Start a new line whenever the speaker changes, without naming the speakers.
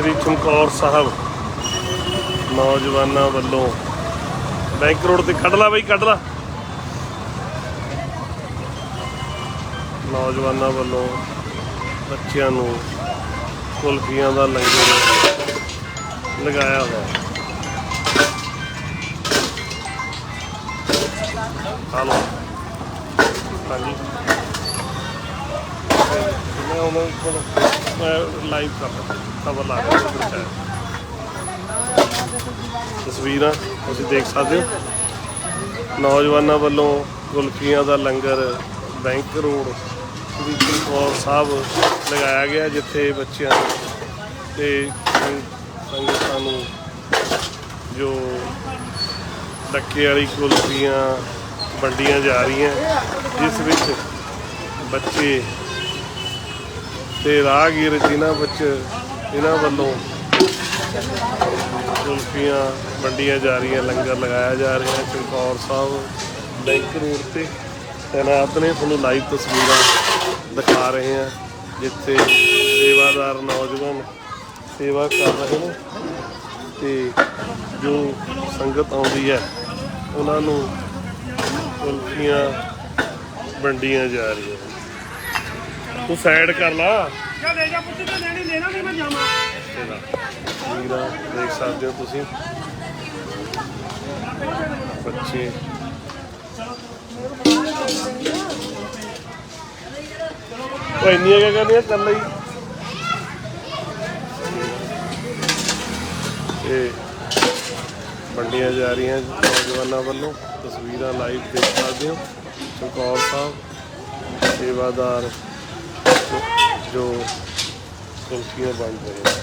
ਸ੍ਰੀ ਚਮਕੌਰ ਸਾਹਿਬ ਨੌਜਵਾਨਾਂ ਵੱਲੋਂ bank road ਤੇ ਕੱਢ ਲਾ ਬਈ, ਕੱਢ ਲਾ। ਨੌਜਵਾਨਾਂ ਵੱਲੋਂ ਬੱਚਿਆਂ ਨੂੰ ਕੁਲਫੀਆਂ ਦਾ ਲੰਗਰ ਲਗਾਇਆ ਹੋਇਆ ਹੈ। ਹਲੋ। ਹਾਂਜੀ। ਮੈਂ ਉਹਨਾਂ ਕੋਲ ਮੈਂ ਲਾਈਵ ਕਰ ਖਬਰ ਲਾ ਰਿਹਾ, ਉਹਦੇ ਤਸਵੀਰਾਂ ਤੁਸੀਂ ਦੇਖ ਸਕਦੇ ਹੋ। ਨੌਜਵਾਨਾਂ ਵੱਲੋਂ ਗੁਲਫੀਆਂ ਦਾ ਲੰਗਰ, ਬੈਂਕ ਰੋਡ ਸ੍ਰੀ ਚਮਕੌਰ ਸਾਹਿਬ ਲਗਾਇਆ ਗਿਆ, ਜਿੱਥੇ ਬੱਚਿਆਂ ਤੇ ਸੰ- ਸੰਗਤਾਂ ਨੂੰ ਜੋ ਡੱਕੇ ਵਾਲੀ ਕੁਲਫੀਆਂ ਵੰਡੀਆਂ ਜਾ ਰਹੀਆਂ, ਜਿਸ ਵਿੱਚ ਬੱਚੇ ਤੇ ਰਾਹਗੀਰ ਜਿਨ੍ਹਾਂ ਵਿੱਚ ਇਹਨਾਂ ਵੱਲੋਂ ਕੁਲਫੀਆਂ ਵੰਡੀਆਂ ਜਾ ਰਹੀਆਂ, ਲੰਗਰ ਲਗਾਇਆ ਜਾ ਰਿਹਾ ਚਮਕੌਰ ਸਾਹਿਬ ਬੈਂਕ ਰੋਡ ਤੇ। ਤੈਨਾਤ ਨੇ, ਤੁਹਾਨੂੰ ਲਾਈਵ ਤਸਵੀਰਾਂ ਦਿਖਾ ਰਹੇ ਹਾਂ, ਜਿੱਥੇ ਸੇਵਾਦਾਰ ਨੌਜਵਾਨ ਸੇਵਾ ਕਰ ਰਹੇ ਨੇ ਤੇ ਜੋ ਸੰਗਤ ਆਉਂਦੀ ਹੈ, ਉਹਨਾਂ ਨੂੰ ਕੁਲਫੀਆਂ ਵੰਡੀਆਂ ਜਾ ਰਹੀਆਂ ਤੂੰ ਸਾਈਡ ਕਰ ਲਾ।
ਚੱਲ ਲੈ ਜਾ ਪੁੱਤ ਤੇ ਲੈਣੀ ਲੈਣਾ ਨਹੀਂ ਮੈਂ ਜਾਵਾਂ।
ਤਸਵੀਰਾਂ ਦੇਖ ਸਕਦੇ ਹੋ ਤੁਸੀਂ। ਬੱਚੇ। ਉਹ ਇੰਨੀਆਂ ਕਿਆ ਕਰਨੀਆਂ ਕਰ ਲਈ। ਇਹ ਵੰਡੀਆਂ ਜਾ ਰਹੀਆਂ ਨੌਜਵਾਨਾਂ ਵੱਲੋਂ। ਤਸਵੀਰਾਂ ਲਾਈਵ ਦੇਖ ਸਕਦੇ ਹੋ। ਚਮਕੌਰ ਸਾਹਿਬ ਸੇਵਾਦਾਰ ਜੋ ਪੰਛੀਆਂ ਬਣ ਰਹੇ